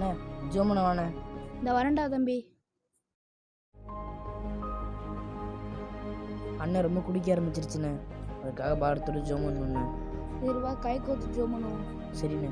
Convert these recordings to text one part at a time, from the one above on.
அண்ணே ஜோமனை வாண்ணே இந்த வரண்டா தம்பி. அண்ணன் ரொம்ப குடிக்க ஆரம்பிச்சிருச்சுண்ணே. அதுக்காக பாரத்தோட ஜோமன் பண்ணேன் சரி வா கை கோத்து ஜோம் பண்ணுவோம் சரிண்ணே.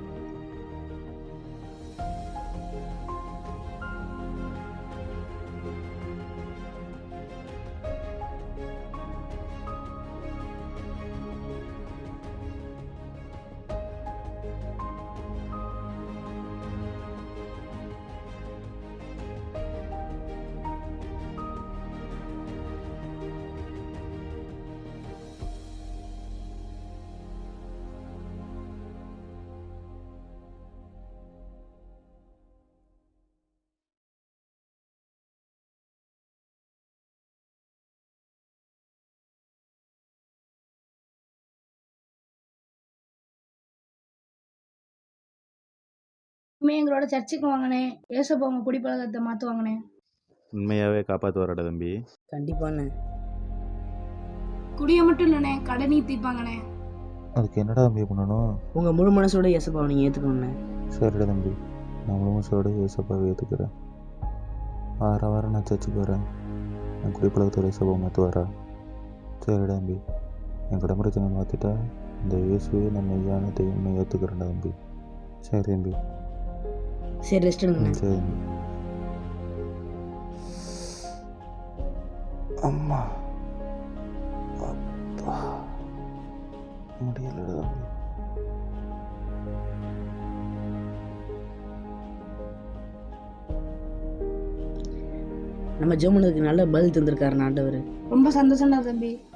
இனிமே எங்களோட சர்ச்சுக்கு வாங்கினே ஏசப்பா உங்க குடிப்பழக்கத்தை மாற்றுவாங்கண்ணே உண்மையாகவே காப்பாற்றுவாரடா தம்பி. கண்டிப்பாண்ணே. குடியை மட்டும் இல்லைண்ணே கடனையும் தீர்ப்பாங்கண்ணே அதுக்கு என்னடா தம்பி பண்ணணும்? உங்கள் முழு மனசோட இயேசப்பாவை நீங்கள் ஏற்றுக்கணுண்ணே சரிடா தம்பி. நான் முழுமசோட ஏசப்பாவை ஏற்றுக்கிறேன் வார வாரம் நான் சர்ச்சுக்கு வரேன். என் குடிப்பழக்கத்தோட ஏசப்பா மாற்றுவாரா சரிடா தம்பி. என் கடன் பிரச்சனை மாற்றிட்டா இந்த இயேசுவே நான் மெய்யான தெய்வம்னு ஏற்றுக்கிறேன்டா தம்பி. சரி தம்பி. சரி ரெஸ்ட் தம்பி அம்மா. அப்பா. முடியலடா. நம்ம ஜோமனுக்கு நல்ல பதில் தந்திருக்காரு ஆண்டவர். ரொம்ப சந்தோஷம்டா தம்பி.